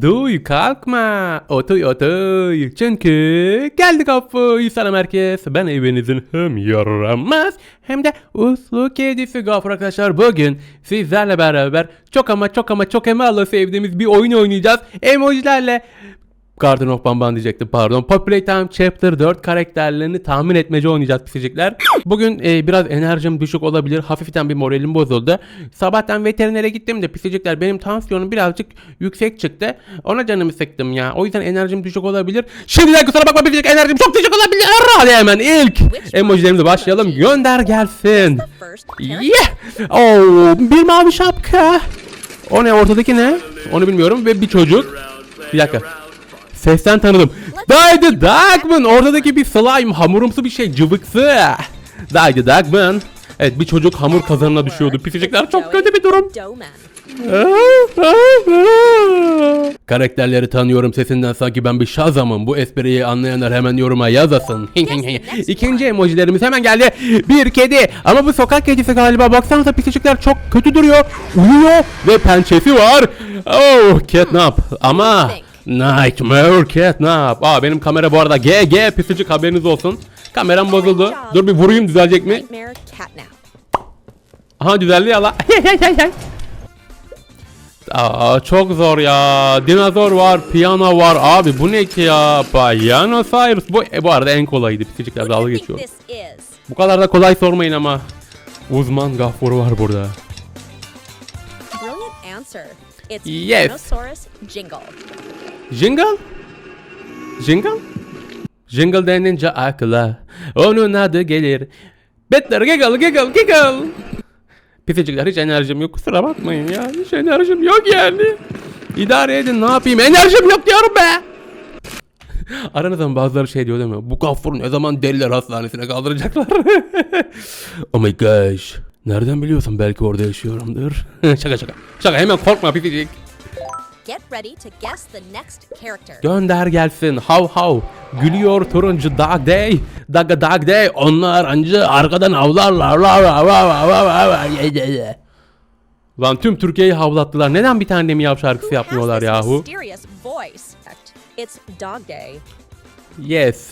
Duy kalkma. Otuy otuy. Çünkü geldik affı. Selam herkes. Ben evinizin hem yaramaz hem de uslu kedisi Gafur arkadaşlar. Bugün sizlerle beraber çok ama çok ama çok emalı sevdiğimiz bir oyun oynayacağız. Emojilerle Garden of Bamban diyecektim pardon. Poppy Time Chapter 4 karakterlerini tahmin etmece oynayacağız pisicikler. Bugün e, biraz enerjim düşük olabilir. Hafiften bir moralim bozuldu. Sabahtan veterinere gittim de pisicikler benim tansiyonum birazcık yüksek çıktı. Ona canımı sıktım ya. O yüzden enerjim düşük olabilir. Şimdiden kusura bakma pisicik enerjim çok düşük olabilir. Hadi hemen ilk emojilerimize başlayalım. Gönder gelsin. Yeah. Oh, bir mavi şapka. O ne ortadaki ne? Onu bilmiyorum ve bir çocuk. Bir dakika. Sesten tanıdım. Daydı Dagman. Ortadaki bir slime hamurumsu bir şey cıvıksı. Daydı Dagman. Evet bir çocuk hamur kazanına düşüyordu. Pisicikler çok kötü bir durum. Karakterleri tanıyorum sesinden sanki ben bir Shazam'ım. Bu espriyi anlayanlar hemen yoruma yazasın. İkinci emojilerimiz hemen geldi. Bir kedi. Ama bu sokak kedisi galiba. Baksanıza pisicikler çok kötü duruyor. Uyuyor ve pençesi var. Oh catnap. Ama Nightmare Catnap. Aa benim kamera bu arada GG pisicik haberiniz olsun. Kameram bozuldu. Dur bir vurayım düzelecek mi? Aha düzeldi ya la. Aa çok zor ya. Dinozor var, piyano var. Abi bu ne ki ya? Piyanosaurus. Bu e, bu arada en kolayıydı. Pisicikler dalga geçiyor. Bu kadar da kolay sormayın ama. Uzman gafuru var burada. Yes. Jingle. Jingle? Jingle? Jingle denince akla onun adı gelir. Better giggle giggle giggle. Pisicikler hiç enerjim yok kusura bakmayın ya. Hiç enerjim yok yani. İdare edin ne yapayım enerjim yok diyorum be. Aranızdan bazıları şey diyor değil mi? Bu gafuru ne zaman deliler hastanesine kaldıracaklar? oh my gosh. Nereden biliyorsun belki orada yaşıyorumdur. şaka şaka. Şaka hemen korkma pisicik. Get ready to guess the next character. Gönder gelsin. Hav hav. Gülüyor turuncu dog day. Daga dog day. Onlar ancı arkadan havlarlar. La la la la la. Lan tüm Türkiye'yi havlattılar. Neden bir tane de miyav şarkısı yapmıyorlar yahu? It's Dog Day. Yes.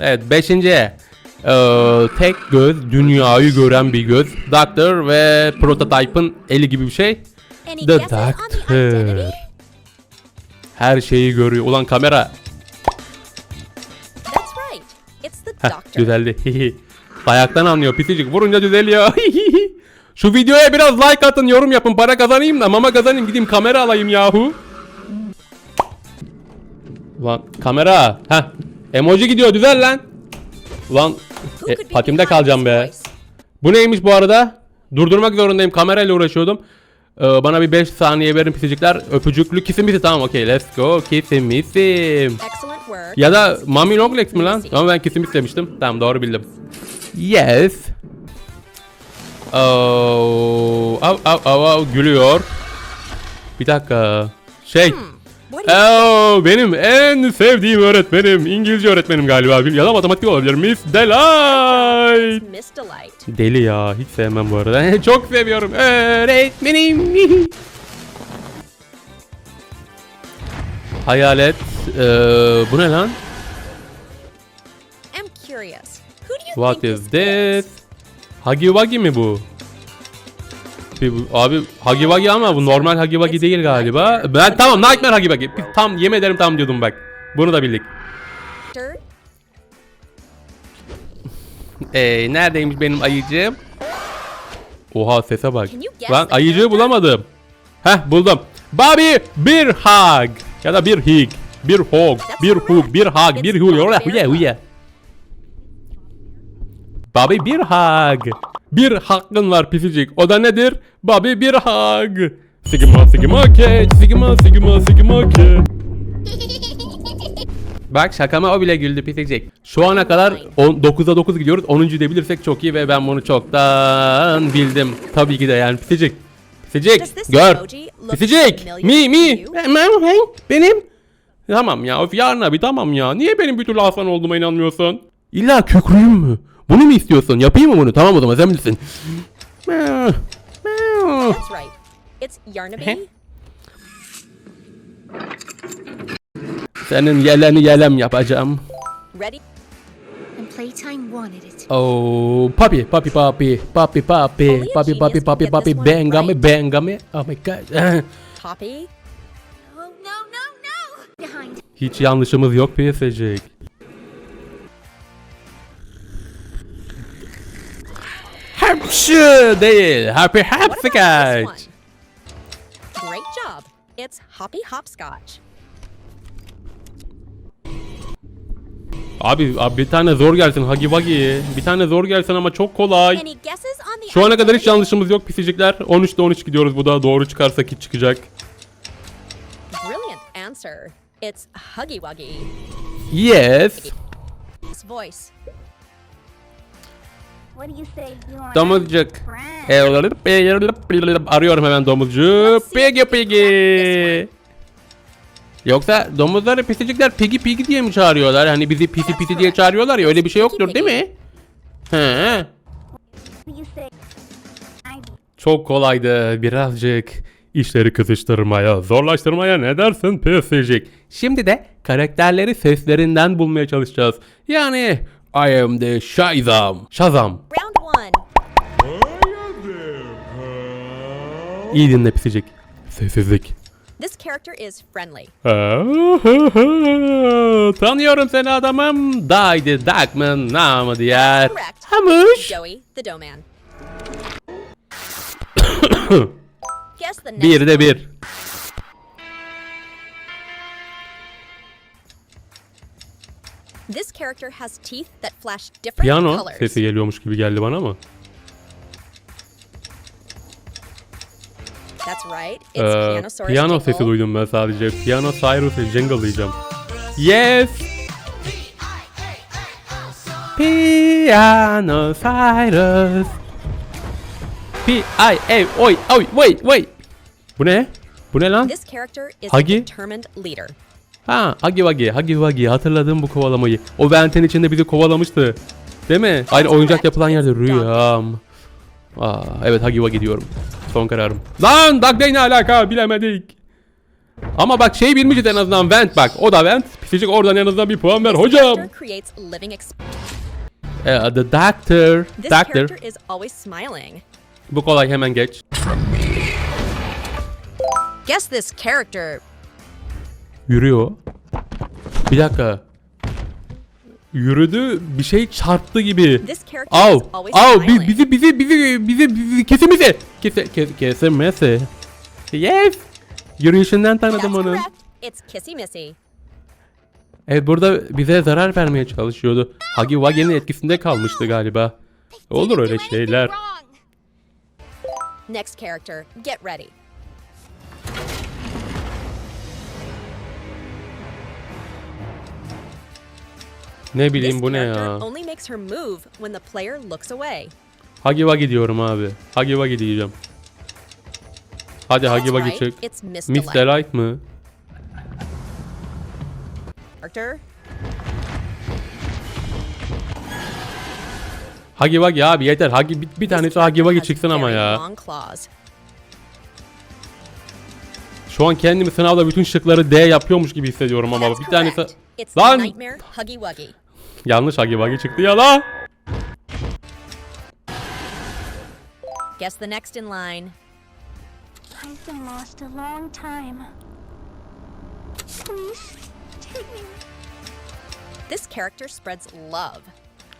Evet beşinci. Ee, tek göz, dünyayı gören bir göz. Doctor ve prototype'ın eli gibi bir şey. The identity? Her şeyi görüyor. Ulan kamera. That's right. It's the Heh, düzeldi. Dayaktan anlıyor pisicik. Vurunca düzeliyor. Şu videoya biraz like atın, yorum yapın. Para kazanayım da mama kazanayım. Gideyim kamera alayım yahu. Lan kamera. Heh. Emoji gidiyor düzel lan. Ulan e, patimde kalacağım be. Bu neymiş bu arada? Durdurmak zorundayım. Kamerayla uğraşıyordum. Ee, bana bir 5 saniye verin pisicikler. Öpücüklü kisimisi tamam okey let's go kisimisim. Ya da Mami Longlegs mi lan? Ama ben kesim istemiştim. Tamam doğru bildim. Yes. Oh, av av av av gülüyor. Bir dakika. Şey. You Oh, benim en sevdiğim öğretmenim. İngilizce öğretmenim galiba. Ya da matematik olabilir. Miss Delight. Miss Delight. Deli ya. Hiç sevmem bu arada. Çok seviyorum. Öğretmenim. Hayalet. Ee, bu ne lan? I'm curious. Who do you What think is this? Huggy Wuggy mi bu? Bir Abi Wuggy ama bu normal Wuggy değil galiba. Ben tamam Nightmare. Biz Tam yemin ederim tam diyordum bak. Bunu da bildik. Doctor? Ee, neredeymiş benim ayıcığım? Oha sese bak. Lan ayıcığı bulamadım. Heh buldum. Bobby bir hug. Ya da bir hig. Bir hog. Bir hug. Bir hug. Bir hug. Huya huya. Bobby bir hug. Bir hakkın var pisicik. O da nedir? Bobby bir hug. Sigma sigma ke. Sigma sigma sigma ke. Bak şakama o bile güldü pisicik. Şu ana kadar on- 9'a 9 gidiyoruz. 10. de bilirsek çok iyi ve ben bunu çoktan bildim. Tabii ki de yani pisicik. Pisicik gör. Pisicik. Mi mi. Benim. Tamam ya of yarın abi tamam ya. Niye benim bir türlü Hasan olduğuma inanmıyorsun? İlla kükrüyüm mü? Bunu mu istiyorsun? Yapayım mı bunu? Tamam o zaman sen bilirsin. Meow, meow. That's right. It's Yarnaby. Senin yeleni yelem yapacağım. Ready? And playtime wanted it. Oh, papi, papi, papi, papi, papi, papi, papi, papi, papi, right. bengami. Oh my god. Poppy? Oh, no, no, no! Behind. Hiç yanlışımız yok PSG. Hapşı değil. Happy one? Great job. It's Hoppy Hopscotch. Abi, abi bir tane zor gelsin Hagi Wagi. Bir tane zor gelsin ama çok kolay. Şu ana kadar hiç yanlışımız yok pisicikler. 13'te 13 gidiyoruz. Bu da doğru çıkarsa hiç çıkacak. Brilliant answer. It's Huggy Wuggy. Yes. Voice. Domuzcuk. Arıyorum hemen domuzcu. Piggy piggy. Yoksa domuzları pisicikler piggy piggy diye mi çağırıyorlar? Hani bizi pisi pisi diye çağırıyorlar ya öyle bir şey yoktur değil mi? He. Çok kolaydı birazcık. işleri kızıştırmaya, zorlaştırmaya ne dersin pisicik? Şimdi de karakterleri seslerinden bulmaya çalışacağız. Yani I am the Shazam. Shazam. Round one. İyi dinle pisicik. Sessizlik. This character is friendly. Tanıyorum seni adamım. Daydı Darkman namı diğer. Correct. Hamuş. Joey, the dough man. Guess the next Bir de bir. This character has teeth that flash different Piyano colors. sesi geliyormuş gibi geldi bana ama. That's right. It's Ee, Pianosaurus piyano Jingle. sesi duydum ben sadece. Piyano Cyrus'ı jingle'layacağım. Yes. Piano Cyrus. P I A oy oy wait wait. Bu ne? Bu ne lan? This character is Huggy? a determined leader. Ha, Huggy Wuggy, Huggy Wuggy hatırladım bu kovalamayı. O ventin içinde bizi kovalamıştı. Değil mi? Aynı oyuncak yapılan yerde rüyam. Aa, evet Huggy Wuggy diyorum. Son kararım. Lan Duck Day ne alaka bilemedik. Ama bak şey bilmişiz en azından vent bak. O da vent. Pisicik oradan en azından bir puan ver hocam. Ee, the Doctor. This Doctor. character is always smiling. Bu kolay hemen geç. Guess this character. Yürüyor. Bir dakika. Yürüdü bir şey çarptı gibi. Av, av smiling. bizi bizi bizi bizi bizi kesemese. Kese kes, kesemese. Yes. Yürüyüşünden tanıdım onu. Evet burada bize zarar vermeye çalışıyordu. Huggy Wuggy'nin etkisinde kalmıştı galiba. Olur öyle şeyler. Next character. Get ready. Ne bileyim bu ne ya. only makes her move when the player looks away. Huggy Wuggy diyorum abi. Huggy Wuggy diyeceğim. Hadi çık. It's Miss, Delight. Mı? Huggy Wuggy abi yeter. Huggy, bir, bir tanesi Wuggy has çıksın ama ya. Şu an kendimi sınavda bütün şıkları D yapıyormuş gibi hissediyorum ama bir tanesi... Lan! Yanlış Huggy Wuggy çıktı ya la. Guess the next in line. I've been lost a long time. Please, take me. This character spreads love.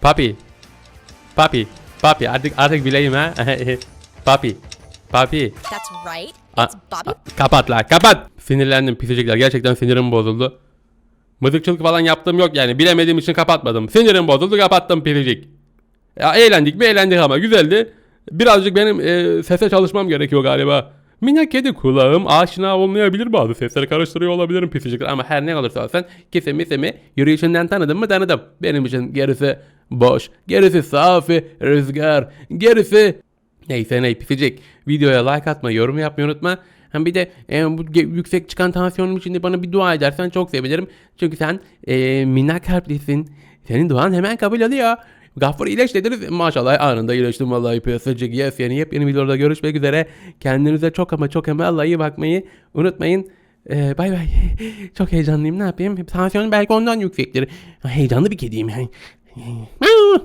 Papi. Papi. Papi artık artık bileyim ha. Papi. Papi. That's right. It's Bobby. kapat la kapat. Sinirlendim pisicikler. Gerçekten sinirim bozuldu. Mızıkçılık falan yaptığım yok yani. Bilemediğim için kapatmadım. Sinirim bozuldu kapattım pisicik. Ya eğlendik mi eğlendik ama güzeldi. Birazcık benim e, sese çalışmam gerekiyor galiba. Minik kedi kulağım aşina olmayabilir bazı sesleri karıştırıyor olabilirim pisicikler ama her ne olursa olsun kesemi semi yürüyüşünden tanıdım mı tanıdım. Benim için gerisi boş, gerisi safi rüzgar, gerisi Neyse ne pisicik. Videoya like atmayı, yorum yapmayı unutma. Hem bir de e, bu yüksek çıkan tansiyonum için de bana bir dua edersen çok sevinirim. Çünkü sen e, minnak kalplisin. Senin duan hemen kabul oluyor. Gaffur iyileş dediniz. Maşallah anında iyileştim vallahi piyasacık. Yes yeni yepyeni videoda görüşmek üzere. Kendinize çok ama çok ama Allah'a iyi bakmayı unutmayın. Ee, bay bay. Çok heyecanlıyım ne yapayım? Tansiyonum belki ondan yüksektir. Heyecanlı bir kediyim.